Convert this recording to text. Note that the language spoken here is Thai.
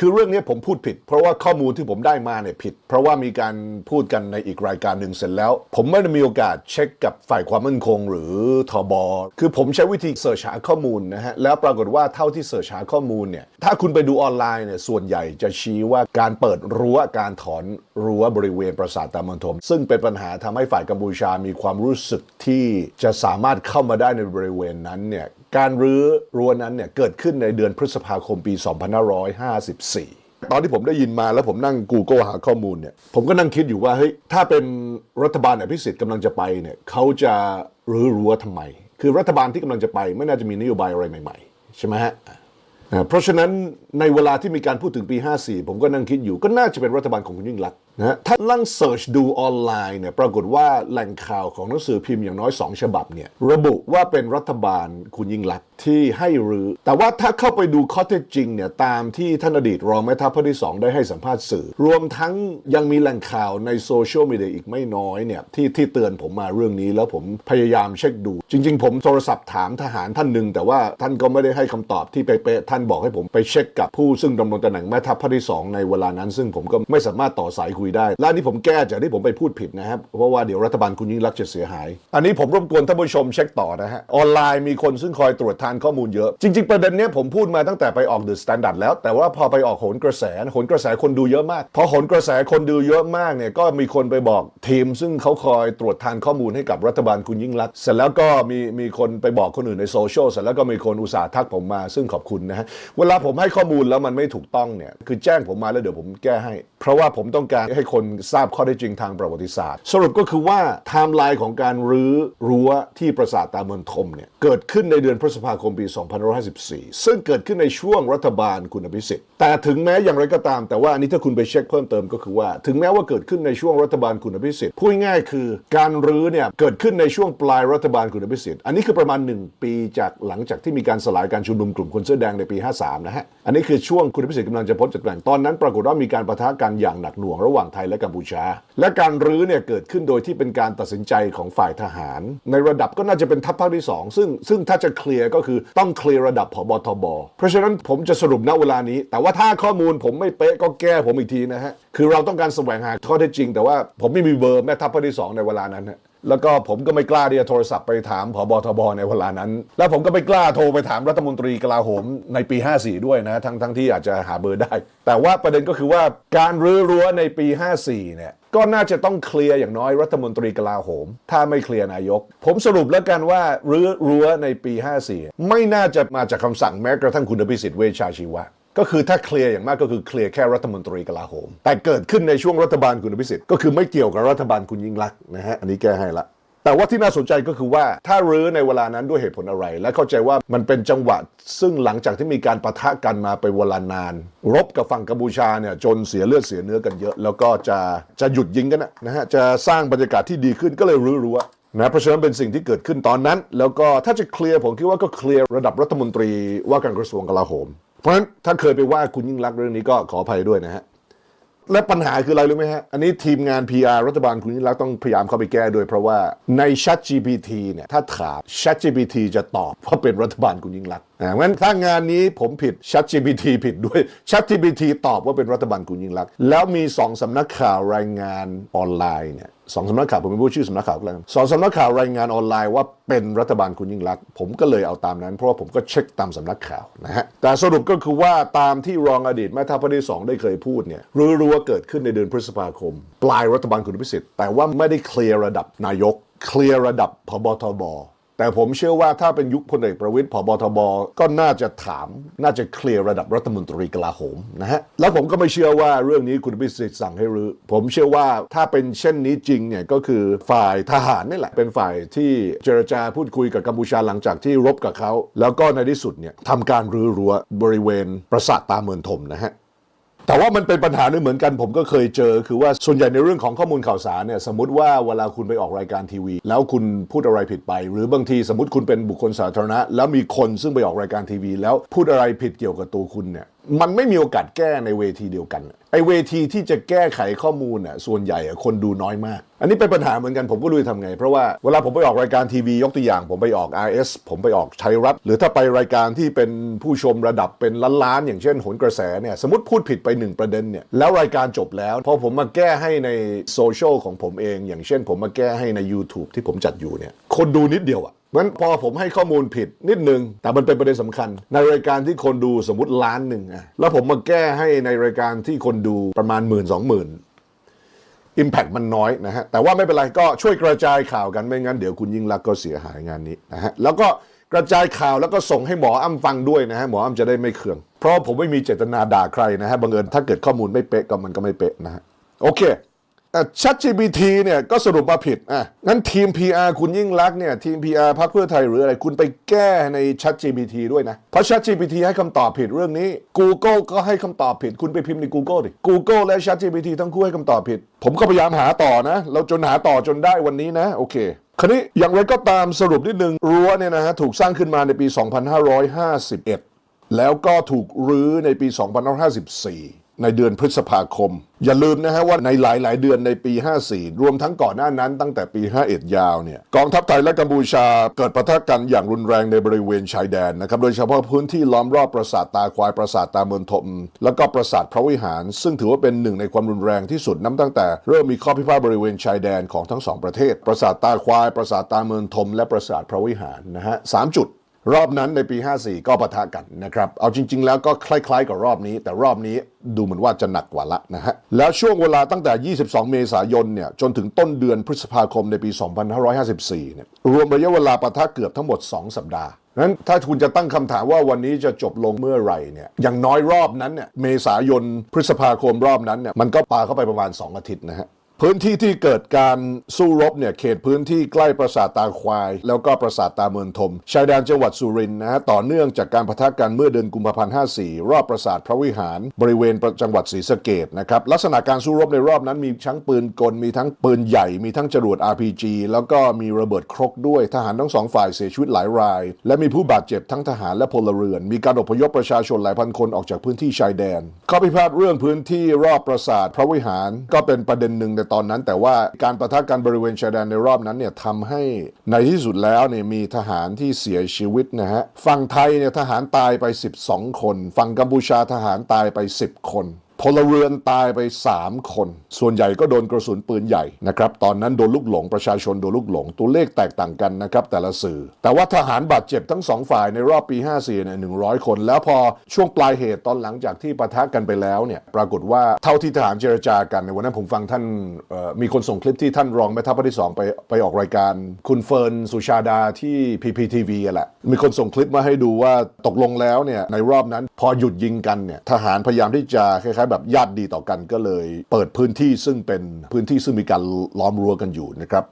คือเรื่องนี้ผมพูดผิด เพราะว่าข้อมูลที่ผมได้มาเนี่ยผิด เพราะว่ามีการพูดกันในอีกรายการหนึ่งเสร็จแล้ว ผมไม่ได้มีโอกาสเช็คกับฝ่ายความมั่นคง หรือทบคือผมใช้วิธีเสิร์ชหาข้อมูลนะฮะแล้วปรากฏว่าเท่าที่เสิร์ชหาข้อมูลเนี่ยถ้าคุณไปดูออนไลน์เนี่ยส่วนใหญ่จะชี้ว่าการเปิดรั้วการถอนรั้วบริเวณปราสาทตามณฑลซึ่งเป็นปัญหาทำให้ฝ่ายกัมพูชามีความรู้สึกที่จะสามารถเข้ามาได้ในบริเวณนั้นเนี่ยการรื้อรั้วนั้นเนี่ยเกิดขึ้นในเดือนพฤษภาคมปี 2554 ตอนที่ผมได้ยินมาแล้วผมนั่ง Google หาข้อมูลเนี่ยผมก็นั่งคิดอยู่ว่าเฮ้ยถ้าเป็นรัฐบาลอภิสิทธิ์กำลังจะไปเนี่ยเขาจะรื้อรั้วทำไม คือรัฐบาลที่กำลังจะไปไม่น่าจะมีนโยบายอะไรใหม่ๆ ใช่ไหมฮะเพราะฉะนั้นในเวลาที่มีการพูดถึงปี 54 ผมก็นั่งคิดอยู่ก็น่าจะเป็นรัฐบาลของคุณยิ่งรักษณ์ นะถ้าลั่งเสิร์ชดูออนไลน์เนี่ยปรากฏว่าแหล่งข่าวของหนังสือพิมพ์อย่างน้อย 2 ฉบับเนี่ยระบุว่าเป็นรัฐบาลคุณยิ่งรักษณ์ที่ให้รื้อแต่ว่าถ้าเข้าไปดูข้อเท็จจริงเนี่ยตามที่ท่านอดีตรองแม่ทัพภาคที่ 2 ได้ให้สัมภาษณ์สื่อ รวมทั้งยังมีแหล่งข่าวในโซเชียลมีเดียอีกไม่น้อยเนี่ยที่ที่เตือนผมมาเรื่องนี้แล้วผมพยายามเช็คดู จริง ๆ ผมโทรศัพท์ถามทหารท่านหนึ่งแต่ว่าท่านก็ไม่ได้ให้คำตอบที่เป๊ะๆท่านบอกให้ผมไปเช็คกับผู้ซึ่งดำรงตำแหน่งแม่ทัพภาคที่ 2 ในเวลานั้น ซึ่งผมก็ไม่สามารถต่อสายคุยได้ และนี้ผมแก้จากที่ผมไปพูดผิดนะครับ เพราะว่าเดี๋ยวรัฐบาลคุณยิ่งรักษณ์จะเสียหาย อันนี้ผมรบกวนท่านผู้ชมเช็คต่อนะฮะ ออนไลน์มีคนซึ่งคอยตรวจทานข้อมูลเยอะ จริง ๆ ประเด็นเนี้ยผมพูดมาตั้งแต่ไปออกเดอะสแตนดาร์ดแล้ว แต่ว่าพอไปออกโหนกระแสโหนกระแสคนดูเยอะมาก พอโหนกระแสคนดูเยอะมากเนี่ยก็มีคนไปบอกทีม ซึ่งเขาคอยตรวจทานข้อมูลให้กับรัฐบาลคุณยิ่งรักษณ์เสร็จแล้วก็มีมีคนไปบอกคนอื่นในโซเชียลเสร็จแล้วก็มีคนอุตส่าห์ทักผมมาซึ่งขอบคุณนะฮะเวลาผมให้ข้อมูลแล้วมันไม่ถูกต้องเนี่ยคือแจ้งผมมาแล้วเดี๋ยวผมแก้ให้ เพราะว่าผมต้องการใให้คนทราบข้อเท็จริงทางประวัติศาสตร์ สรุปก็คือว่าไทม์ไลน์ของการรื้อรั้วที่ปราสาทตาเมืองทมเนี่ยเกิดขึ้นในเดือนพฤษภาคมปี 2554 ซึ่งเกิดขึ้นในช่วงรัฐบาลคุณอภิสิทธิ์ แต่ถึงแม้อย่างไรก็ตาม แต่ว่าอันนี้ถ้าคุณไปเช็คเพิ่มเติมก็คือว่า ถึงแม้ว่าเกิดขึ้นในช่วงรัฐบาลคุณอภิสิทธิ์พูดง่ายคือ การรื้อเนี่ยเกิดขึ้นในช่วงปลายรัฐบาลคุณอภิสิทธิ์อันนี้คือประมาณ 1 ปีจากหลังจากที่มีการสลายการชุมนุมกลุ่มคนเสื้อแดงในปี 53 นะฮะอันนี้คือช่วงคุณอภิสิทธิ์กำลังจะพ้นจากตำแหน่งตอนนั้นปรากฏว่ามีการประทะกันอย่างหนักหน่วงระหว่างไทยและกัมพูชา และการรื้อเนี่ยเกิดขึ้นโดยที่เป็นการตัดสินใจของฝ่ายทหาร ในระดับก็น่าจะเป็นทัพภาคที่ 2 ซึ่งซึ่งถ้าจะเคลียร์ก็คือต้องเคลียร์ระดับผบทบ เพราะฉะนั้นผมจะสรุปณเวลานี้ แต่ว่าถ้าข้อมูลผมไม่เป๊ะก็แก้ผมอีกทีนะฮะคือเราต้องการแสวงหาข้อเท็จจริง แต่ว่าผมไม่มีเบอร์แม่ทัพภาคที่ 2 ในเวลานั้นฮะ แล้วก็ผมก็ไม่กล้าที่จะโทรศัพท์ไปถามผบทบในเวลานั้น แล้วผมก็ไม่กล้าโทรไปถามรัฐมนตรีกลาโหมในปี 54 ด้วยนะ ทั้งทั้งที่อาจจะหาเบอร์ได้ แต่ว่าประเด็นก็คือว่าการรื้อรั้วในปี 54 เนี่ย ก็น่าจะต้องเคลียร์อย่างน้อยรัฐมนตรีกลาโหม ถ้าไม่เคลียร์นายก ผมสรุปแล้วกันว่ารื้อรั้วในปี 54 ไม่น่าจะมาจากคำสั่งแม้กระทั่งคุณอภิสิทธิ์เวชชาชีวะ ก็คือถ้าเคลียร์อย่างมากก็คือเคลียร์แค่รัฐมนตรีกลาโหม แต่เกิดขึ้นในช่วงรัฐบาลคุณอภิสิทธิ์ก็คือไม่เกี่ยวกับรัฐบาลคุณยิ่งรักษณ์นะฮะอันนี้แก้ให้ละแต่ว่าที่น่าสนใจก็คือว่าถ้ารื้อในเวลานั้นด้วยเหตุผลอะไร และเข้าใจว่ามันเป็นจังหวะ ซึ่งหลังจากที่มีการประทะกันมาเป็นเวลานาน รบกับฝั่งกัมพูชาเนี่ยจนเสียเลือดเสียเนื้อกันเยอะ แล้วก็จะจะหยุดยิงกันนะนะฮะจะสร้างบรรยากาศที่ดีขึ้นก็เลยรื้อรั้วนะเพราะฉะนั้นเป็นสิ่งที่เกิดขึ้นตอนนั้น แล้วก็ถ้าจะเคลียร์ผมคิดว่าก็เคลียร์ระดับรัฐมนตรีว่าการกระทรวงกลาโหม เพราะฉะนั้นถ้าเคยไปว่าคุณยิ่งรักษณ์เรื่องนี้ก็ขออภัยด้วยนะฮะและปัญหาคืออะไรรู้ไหมฮะ อันนี้ทีมงาน PR รัฐบาลคุณยิ่งรักษณ์ต้องพยายามเข้าไปแก้ด้วย เพราะว่าใน Chat GPT เนี่ยถ้าถาม Chat GPT จะตอบว่าเป็นรัฐบาลคุณยิ่งรัก ษณ์อ่างั้นถ้างานนี้ผมผิด Chat GPT ผิดด้วย Chat GPT ตอบว่าเป็นรัฐบาลคุณยิ่งรัก แล้วมีสองสำนักข่าวรายงานออนไลน์เนี่ยสองสำนักข่าวผมไม่พูดชื่อสำนักข่าวก็แล้วสองสำนักข่าวรายงานออนไลน์ว่าเป็นรัฐบาลคุณยิ่งรัก ผมก็เลยเอาตามนั้น เพราะว่าผมก็เช็คตามสำนักข่าวนะฮะแต่สรุปก็คือว่าตามที่รองอดีตแม่ทัพภาคที่สองได้เคยพูดเนี่ยรู้ๆว่าเกิดขึ้นในเดือนพฤษภาคม ปลายรัฐบาลคุณพิสิทธิ์แต่ว่าไม่ได้เคลียร์ระดับนายก เคลียร์ระดับพบทบ แต่ผมเชื่อว่าถ้าเป็นยุคพลเอกประวิตยผบทบ ก็น่าจะถาม น่าจะเคลียร์ระดับรัฐมนตรีกลาโหมนะฮะ แล้วผมก็ไม่เชื่อว่าเรื่องนี้คุณพิสิทธิ์สั่งให้รื้อ ผมเชื่อว่าถ้าเป็นเช่นนี้จริงเนี่ยก็คือฝ่ายทหารนี่แหละ เป็นฝ่ายที่เจรจาพูดคุยกับกัมพูชาหลังจากที่รบกับเขา แล้วก็ในที่สุดเนี่ยทำการรื้อรั้วบริเวณปราสาทตาเมืองทมนะฮะ แต่ว่ามันเป็นปัญหาหนึงเหมือนกันผมก็เคยเจอ คือว่าส่วนใหญ่ในเรื่องของข้อมูลข่าวสารเนี่ยสมมติว่าเวลาคุณไปออกรายการทีวี แล้วคุณพูดอะไรผิดไป หรือบางทีสมมติคุณเป็นบุคคลสาธารณะ แล้วมีคนซึ่งไปออกรายการทีวี แล้วพูดอะไรผิดเกี่ยวกับตัวคุณเนี่ย มันไม่มีโอกาสแก้ในเวทีเดียวกัน ไอเวทีที่จะแก้ไขข้อมูลน่ะส่วนใหญ่คนดูน้อยมาก อันนี้เป็นปัญหาเหมือนกันผมก็รู้จะทำไง เพราะว่าเวลาผมไปออกรายการทีวียกตัวอย่าง ผมไปออก RS ผมไปออกไทยรัฐ หรือถ้าไปรายการที่เป็นผู้ชมระดับเป็นล้านๆอย่างเช่นโหนกระแสเนี่ยสมมติพูดผิดไปหนึ่งประเด็นเนี่ยแล้วรายการจบแล้วพอผมมาแก้ให้ในโซเชียลของผมเอง อย่างเช่น ผมมาแก้ให้ใน YouTube ที่ผมจัดอยู่เนี่ยคนดูนิดเดียวอะ เพราะฉะนั้นพอผมให้ข้อมูลผิดนิดนึง แต่มันเป็นประเด็นสำคัญ ในรายการที่คนดูสมมติล้านหนึ่งอะแล้วผมมาแก้ให้ในรายการที่คนดูประมาณหมื่นสองหมื่นอิมแพมันน้อยนะฮะ แต่ว่าไม่เป็นไรก็ช่วยกระจายข่าวกันไม่งั้นเดี๋ยวคุณยิ่งรักษณ์ก็เสียหายงานนี้นะฮะ แล้วก็กระจายข่าวแล้วก็ส่งให้หมออ้ำฟังด้วยนะฮะ หมออ้ำจะได้ไม่เคือง เพราะผมไม่มีเจตนาด่าใครนะฮะบังเอิญถ้าเกิดข้อมูลไม่เป๊ะก็มันก็ไม่เป๊ะนะฮะโอเค ชัด GPT เนี่ยก็สรุปมาผิดอะงั้นทีม PR คุณยิ่งรักเนี่ยทีม PR พรรคเพื่อไทยหรืออะไรคุณไปแก้ในชัด GPT ด้วยนะ เพราะชัด GPT ให้คำตอบผิดเรื่องนี้ Google ก็ให้คำตอบผิด คุณไปพิมพ์ใน Google ดิ Google และชัด GPT ทั้งคู่ให้คำตอบผิด ผมก็พยายามหาต่อนะ เราจนหาต่อจนได้วันนี้นะ โอเคคราวนี้อย่างไรก็ตามสรุปนิดนึงรั้วเนี่ยนะฮะถูกสร้างขึ้นมาในปี 2551 แล้วก็ถูกรื้อในปี 2554 ในเดือนพฤษภาคม อย่าลืมนะฮะว่าในหลาย ๆ เดือนในปี 54 รวมทั้งก่อนหน้านั้นตั้งแต่ปี 51 ยาวเนี่ยกองทัพไทยและกัมพูชาเกิดปะทะกันอย่างรุนแรงในบริเวณชายแดนนะครับโดยเฉพาะพื้นที่ล้อมรอบปราสาทตาควายปราสาทตาเมืองทม แล้วก็ปราสาทพระวิหาร ซึ่งถือว่าเป็นหนึ่งในความรุนแรงที่สุดนับตั้งแต่เริ่มมีข้อพิพาทบริเวณชายแดนของทั้งสองประเทศ ปราสาทตาควายปราสาทตาเมืองทม และปราสาทพระวิหารนะฮะสามจุด รอบนั้นในปี 54 ก็ปะทะกันนะครับ เอาจริง ๆ แล้วก็คล้าย ๆ กับรอบนี้ แต่รอบนี้ดูเหมือนว่าจะหนักกว่าละนะฮะ แล้วช่วงเวลาตั้งแต่ 22 เมษายนเนี่ยจนถึงต้นเดือนพฤษภาคมในปี 2554 เนี่ยรวมระยะเวลาปะทะเกือบทั้งหมด 2 สัปดาห์นั้นถ้าคุณจะตั้งคำถามว่าวันนี้จะจบลงเมื่อไหร่เนี่ยอย่างน้อยรอบนั้นเนี่ยเมษายนพฤษภาคมรอบนั้นเนี่ยมันก็ปาเข้าไปประมาณ 2 อาทิตย์นะฮะ พื้นที่ที่เกิดการสู้รบเนี่ยเขตพื้นที่ใกล้ปราสาทตาควาย แล้วก็ปราสาทตาเมืองทมชายแดนจังหวัดสุรินทร์นะฮะต่อเนื่องจากการปะทะกันเมื่อเดือนกุมภาพันธ์ 54 รอบปราสาทพระวิหาร บริเวณจังหวัดศรีสะเกดนะครับลักษณะการสู้รบในรอบนั้นมีทั้งปืนกล มีทั้งปืนใหญ่ มีทั้งจรวด RPG แล้วก็มีระเบิดครกด้วยทหารทั้งสองฝ่ายเสียชีวิตหลายราย และมีผู้บาดเจ็บทั้งทหารและพลเรือน มีการอพยพประชาชนหลายพันคนออกจากพื้นที่ชายแดนข้อพิพาทเรื่องพื้นที่รอบปราสาทพระวิหารก็เป็นประเด็นหนึ่งในตอนนั้น แต่ว่าการประทะกันบริเวณชายแดนในรอบนั้นเนี่ยทำให้ในที่สุดแล้วเนี่ยมีทหารที่เสียชีวิตนะฮะฝั่งไทยเนี่ยทหารตายไป 12 คน ฝั่งกัมพูชาทหารตายไป 10 คน พลเรือนตายไป 3 คน ส่วนใหญ่ก็โดนกระสุนปืนใหญ่นะครับตอนนั้นโดนลูกหลงประชาชนโดนลูกหลง ตัวเลขแตกต่างกันนะครับแต่ละสื่อ แต่ว่าทหารบาดเจ็บทั้งสองฝ่ายในรอบปี 54เนี่ย100 คน แล้วพอช่วงปลายเหตุตอนหลังจากที่ปะทะกันไปแล้วเนี่ยปรากฏว่าเท่าที่ทหารเจรจากันในวันนั้นผมฟังท่านมีคนส่งคลิปที่ท่านรองแม่ทัพภาคที่สองไปไปออกรายการ คุณเฟิร์นสุชาดาที่ PPTV อะแหละมีคนส่งคลิปมาให้ดูว่าตกลงแล้วเนี่ยในรอบนั้นพอหยุดยิงกันเนี่ยทหารพยายามที่จะคล้ายแบบญาติดีต่อกันก็เลย เปิดพื้นที่ซึ่งเป็นพื้นที่ซึ่งมีการล้อมรั้วกันอยู่นะครับ